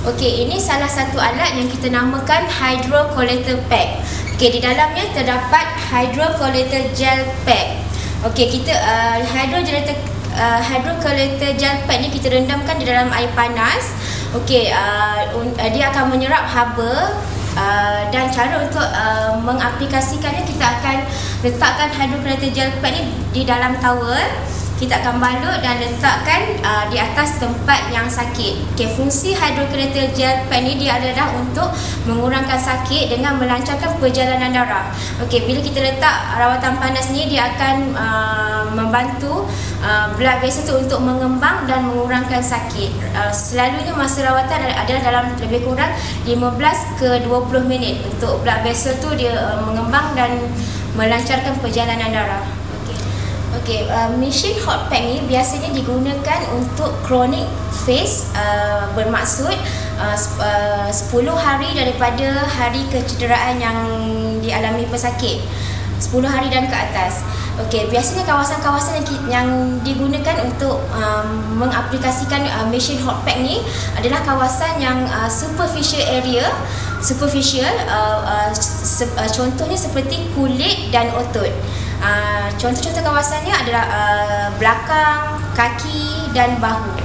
Okey, ini salah satu alat yang kita namakan hydrocollator pack. Okey, di dalamnya terdapat hydrocollator gel pack. Okey, kita uh, hydrocollator uh, hydrocollator gel pack ni kita rendamkan di dalam air panas. Okey, uh, uh, dia akan menyerap haba Uh, dan cara untuk uh, mengaplikasikannya kita akan letakkan hydrocollator gel pack ni di dalam towel kita akan balut dan letakkan uh, di atas tempat yang sakit. Okay, fungsi hydrocollator gel pad ni dia adalah untuk mengurangkan sakit dengan melancarkan perjalanan darah. Okey, bila kita letak rawatan panas ni dia akan uh, membantu uh, blood vessel tu untuk mengembang dan mengurangkan sakit. Uh, selalunya masa rawatan adalah dalam lebih kurang 15 ke 20 minit untuk blood vessel tu dia uh, mengembang dan melancarkan perjalanan darah. Okey, uh, mesin hot pack ni biasanya digunakan untuk chronic phase uh, bermaksud uh, uh, 10 hari daripada hari kecederaan yang dialami pesakit. 10 hari dan ke atas. Okey, biasanya kawasan-kawasan yang, yang digunakan untuk um, mengaplikasikan uh, mesin hot pack ni adalah kawasan yang uh, superficial area superficial uh, uh, se- uh, contohnya seperti kulit dan otot. Uh, contoh-contoh kawasannya adalah uh, belakang, kaki dan bahu.